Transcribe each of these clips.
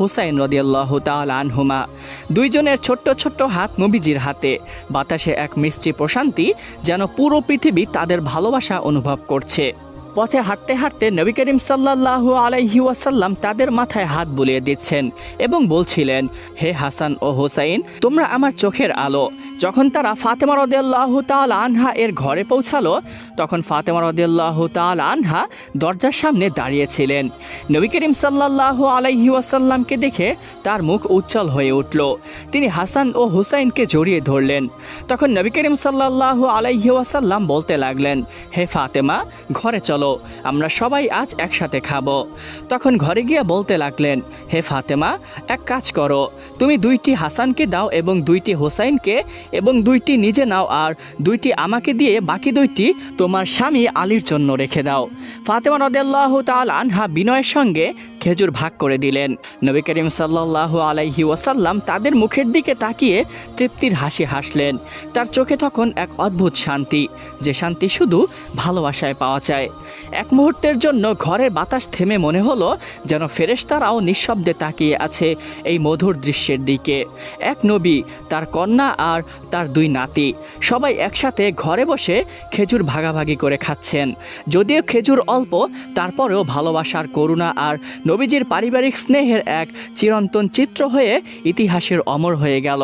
হুসাইন রদিয়াল্লাহ তাল আনহুমা। দুইজনের ছোট্ট ছোট্ট হাত নবীজির হাতে। বাতাসে এক মিষ্টি প্রশান্তি যেন পুরো পৃথিবী তাদের ভালোবাসা অনুভব করছে। পথে হাঁটতে হাঁটতে নবী করিম সাল্লাহ আলাইহি ওয়াসাল্লাম তাদের মাথায় হাত বুলিয়ে দিচ্ছেন এবং বলছিলেন, হে হাসান ও হোসাইন, তোমরা আমার চোখের আলো। যখন তারা ফাতেমা রদিয়াল্লাহ তাল আনহা এর ঘরে পৌঁছালো, তখন ফাতেমা রদিয়াল্লাহ তাল আনহা দরজার সামনে দাঁড়িয়েছিলেন। নবী করিম সাল্লাহ আলাইহি ওয়াসাল্লামকে দেখে তার মুখ উজ্জ্বল হয়ে উঠল। তিনি হাসান ও হুসাইনকে জড়িয়ে ধরলেন। তখন নবী করিম সাল্লাহ আলাইহি ওয়াসাল্লাম বলতে লাগলেন, হে ফাতেমা, ঘরে চলো। আমরা সবাই আজ একসাথে খাব। তখন ঘরে গিয়ে বলতে লাগলেন, হে ফাতেমা, এক কাজ করো, তুমি দুইটি হাসানকে দাও এবং দুইটি হোসাইনকে এবং দুইটি নিজে নাও আর দুইটি আমাকে দিয়ে বাকি দুইটি তোমার স্বামী আলীর জন্য রেখে দাও। ফাতেমা রদাল্লাহ তাল আনহা বিনয়ের সঙ্গে খেজুর ভাগ করে দিলেন। নবী করিম সাল্লাহ আলাইহি ওয়াসাল্লাম তাদের মুখের দিকে তাকিয়ে তৃপ্তির হাসি হাসলেন। তার চোখে তখন এক অদ্ভুত শান্তি, যে শান্তি শুধু ভালোবাসায় পাওয়া যায়। এক মুহূর্তের জন্য ঘরের বাতাস থেমে মনে হলো যেন ফেরেশতারাও নিঃশব্দে তাকিয়ে আছে এই মধুর দৃশ্যের দিকে। এক নবী, তার কন্যা আর তার দুই নাতি, সবাই একসাথে ঘরে বসে খেজুর ভাগাভাগি করে খাচ্ছেন। যদিও খেজুর অল্প, তারপরেও ভালোবাসার করুণা আর নবীজির পারিবারিক স্নেহের এক চিরন্তন চিত্র হয়ে ইতিহাসের অমর হয়ে গেল।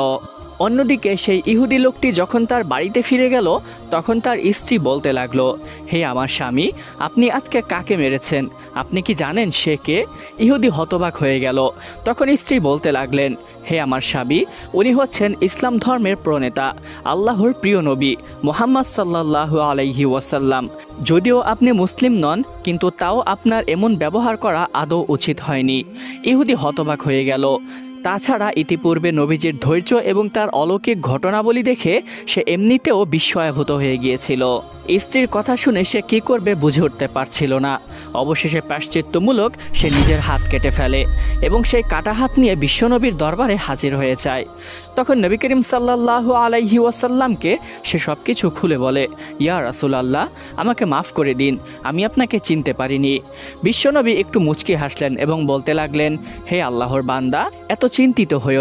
অন্যদিকে সেই ইহুদি লোকটি যখন তার বাড়িতে ফিরে গেল, তখন তার স্ত্রী বলতে লাগল, হে আমার স্বামী, আপনি আজকে কাকে মেরেছেন? আপনি কি জানেন সে কে? ইহুদি হতবাক হয়ে গেল। তখন স্ত্রী বলতে লাগলেন, হে আমার স্বামী, উনি হচ্ছেন ইসলাম ধর্মের প্রণেতা, আল্লাহর প্রিয় নবী, মোহাম্মদ সাল্লাহ আলাইহি ওয়াসাল্লাম। যদিও আপনি মুসলিম নন, কিন্তু তাও আপনার এমন ব্যবহার করা আদৌ উচিত হয়নি। ইহুদি হতবাক হয়ে গেল। তাছাড়া ইতিপূর্বে নবীজির ধৈর্য এবং তার অলৌকিক ঘটনাবলী দেখে সে এমনিতেও বিস্ময়াভূত হয়ে গিয়েছিল। স্ত্রীর কথা শুনে সে কি করবে বুঝে উঠতে পারছিল না। অবশেষে প্রাশ্চিত্যমূলক সে নিজের হাত কেটে ফেলে এবং সেই কাটা হাত নিয়ে বিশ্বনবীর দরবারে হাজির হয়ে যায়। তখন নবী করিম সাল্লাহ আলাইহি ওয়াসাল্লামকে সে সব কিছু খুলে বলে, ইয়া রাসুল আল্লাহ আমাকে মাফ করে দিন, আমি আপনাকে চিনতে পারিনি। বিশ্বনবী একটু মুচকি হাসলেন এবং বলতে লাগলেন, হে আল্লাহর বান্দা, এত চিন্তিত হইও